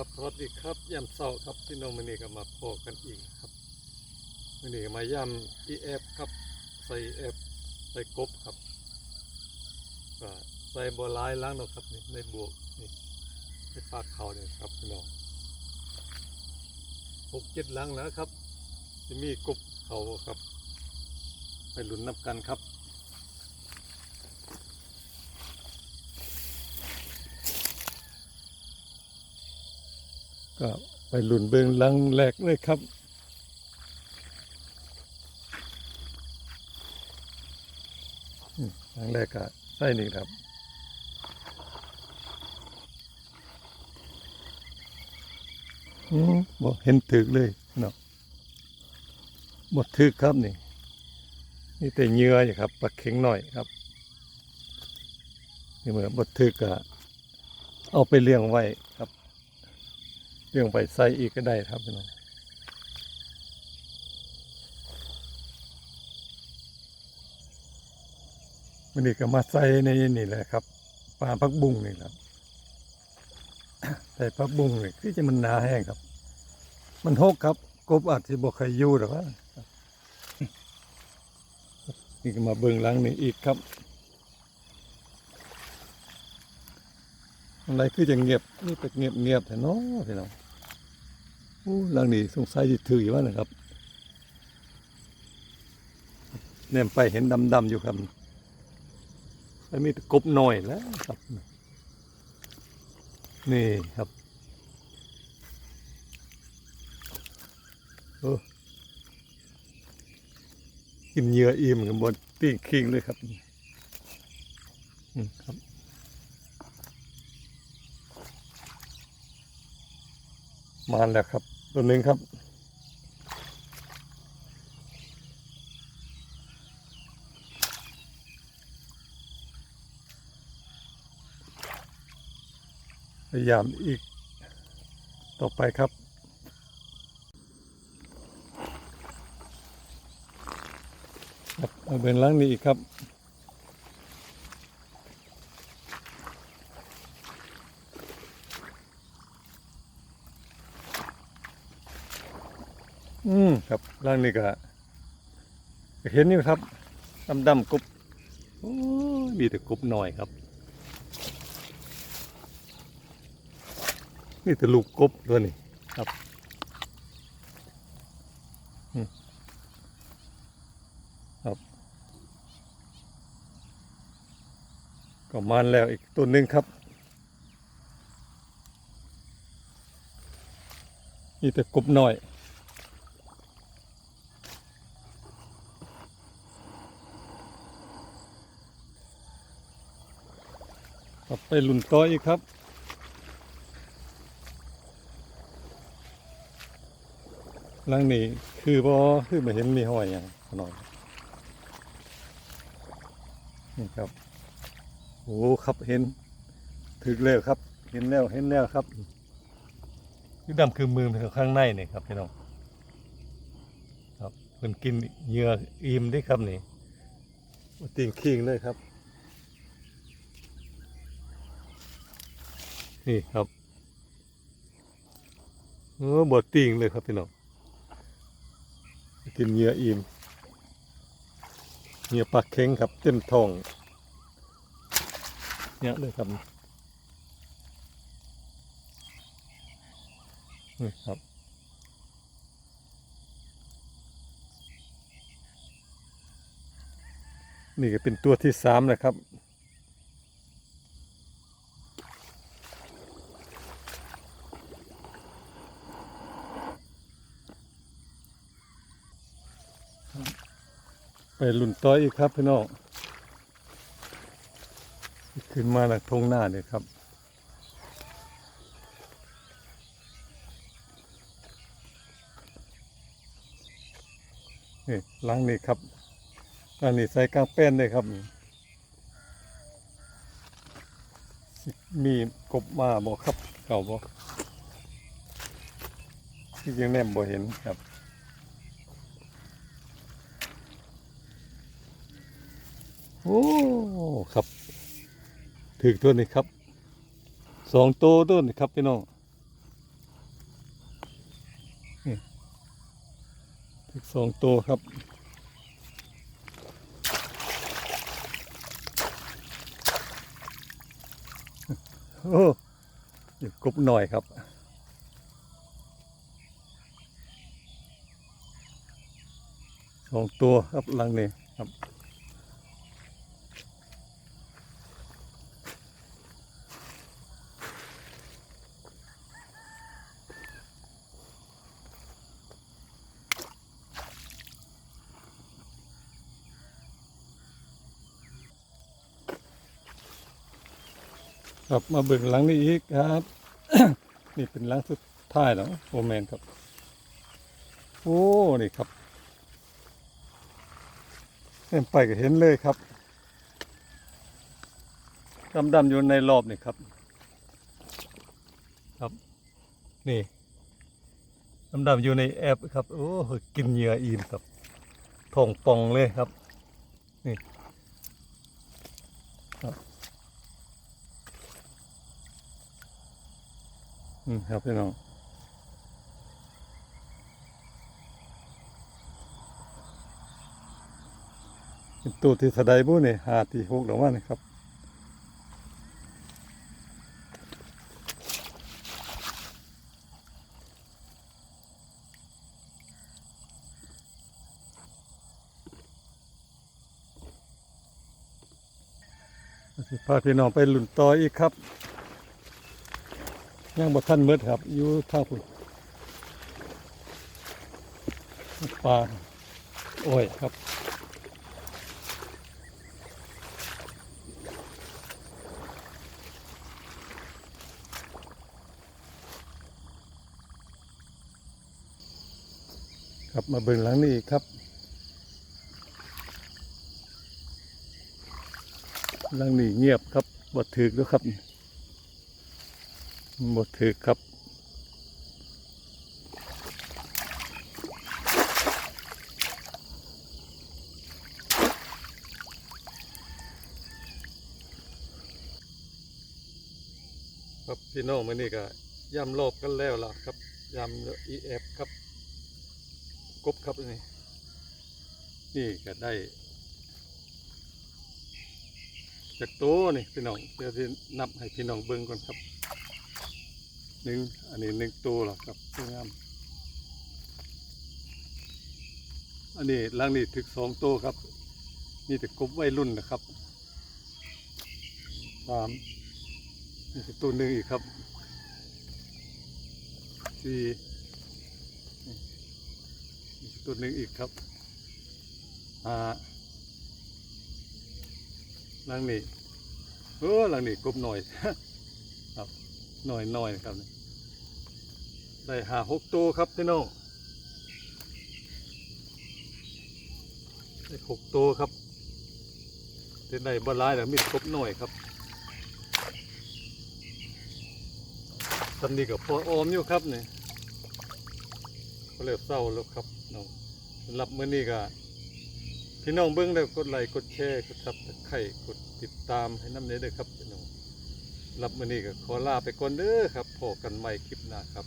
ครับสวัสดีครับยามเสาร์ครับพี่น้องมันนี่ก็มาพอกันอีกครับมันนี่ก็มายำอีเอฟครับ ใส่เอฟใส่กบครับก็ใส่บัวลายล้างเนาะครับนี่ในบวกนี่ในปากเขาเนี่ยครับพี่น้องหกเจ็ดล้างแล้วครับ จะมีกบเขาครับ ไปหลุนนับกันครับ ก็ไปหลุนเบิงลังแรกเลยครับลังแรกก็ใส่นี่ครับอืมบ่เห็นถึกเลยเนาะบ่ถึกครับนี่ นี่แต่เหยื่ออยู่ครับปลาเข็งหน่อยครับนี่เหมื่อบ่ถึกก็เอาไปเลี้ยงไว้ เรื่องไปใส่อีกก็ได้ครับพี่น้องวันนี้ก็มาใส่ในนี่แหละครับปลาพักบุ้งนี่ครับใส่พักบุ้งนี่คือจะมันหนาแห้งครับ มันหกครับ กบอาจจะบอกใครยู่หรอว่านี่ก็มาเบิ่งหลังนี่อีกครับอะไรคือจะเงียบนี่แต่เงียบเงียบแต่เนาะพี่น้อง อู้หลังนี้สงสัยจะถืออยู่ว่านะครับแนมไปเห็นดำๆอยู่ครับแล้วมีกบหน่อยแล้วครับ นี่ครับโอ้กินเหยื่ออิ่มกันบนปิ้งคิงเลยครับอืมครับมาแล้วครับ ตัวหนึ่งครับ พยายามอีกต่อไปครับครับเอาเป็นล้างนี้อีกครับ อืมครับร่างนี้ก็เห็นนี่ครับดำดำๆกบโอ้มีแต่กบหน่อยครับนี่แต่ลูกกบตัวนี้ครับครับก็มันแล้วอีกตัวหนึ่งครับนี่แต่กบหน่อย ครับไปหลุนต่ออีกครับ หลังนี้คือบ่คือมาเห็นมีห้อยอย่างขน่อยนี่ครับโอ้ครับเห็นถึกแล้วครับ เห็นแล้วเห็นแล้วครับคือดำคือมือมันข้างในนี่ครับพี่น้องครับเพิ่นกินเหยื่ออิ่มเด้ครับนี่ติ่งคิงเลยครับ นี่ครับเออบดติ่งเลยครับพี่น้องกินเหยื่ออิ่มเหยื่อปลาเค็งครับ เต็มท้องเนี่ยเลยครับนี่ครับนี่ก็เป็นตัวที่สามนะครับ ลุ่นต่อยอีกครับพี่น้องขึ้นมาจากทงหน้าเนี่ยครับนี่ล้างนี่ครับ อันนี้ใส่กางแป้นเลยครับ มีกบมาบอกครับ เก่าบอกที่ยังแนมบ่เห็นครับ โอ้ครับถือตัวนี้ครับสองตัวตัวนี้ครับพี่น้องนี่ถึกสองตัวครับโอ้ยกบหน่อยครับสองตัวครับลังนี้ครับ ครับมาเบิ่งหลังนี้อีกครับ นี่เป็นหลังสุดท้ายแล้วโอแมนครับ โอ้นี่ครับเห็นไปก็เห็นเลยครับดำดำๆอยู่ในรอบนี่ครับ ครับ นี่ดำดำๆอยู่ในแอปครับ โอ้กินเหยื่ออีนครับท้องป่องเลยครับ นี่ครับ อืมครับพี่น้องเป็นตัวที่สะไดบุนี่หาที่หกหรือว่านี่ครับพาพี่น้องไปหลุนต่ออีกครับ ย่างบ่ทันเมืดครับอยู่ทาพุ่นปลาโอ้ยครับครับมาเบิ่งหลังนี้อีกครับ หลังนี้เงียบครับบ่ถึกแล้วครับ หมดถือครับครับพี่น้องมื่อนี้ก็ย่ำรอบกันแล้วล่ะครับย่ำอีเอฟครับกบครับนี่นี่ก็ได้จากตัวนี่พี่น้องเดี๋ยวที่นับให้พี่น้องเบิ่งก่อนครับ หนึ่งอันนี้หนึ่งตัวหรอครับสวยงามอันนี้ลังนี้ถึกสองตัวครับมีแต่กบวัยรุ่นนะครับสามนี่ตัวหนึ่งอีกครับสี่นี่ตัวหนึ่งอีกครับห้าลังนี้เออลังนี้กบหน่อยครับหน่อยหน่อยๆครับนี่ ได้หาหกตัวครับพี่น้องได้หกตัวครับเป็นได้บหลายแต่มีครบหน่อยครับตำนี้กับพอออมอยู่ครับเนี่ยก็เริ่มเศร้าแล้วครับน้องสำหรับมื้อนี้ก็พี่น้องเบิ้งแล้วกดไลค์กดแชร์กดซับสไครต์กดติดตามให้น้ำเนื้อด้วยครับพี่น้องหรับมือนี้ก็ขอลาไปก่อนเด้อครับพบกันใหม่คลิปหน้าครับ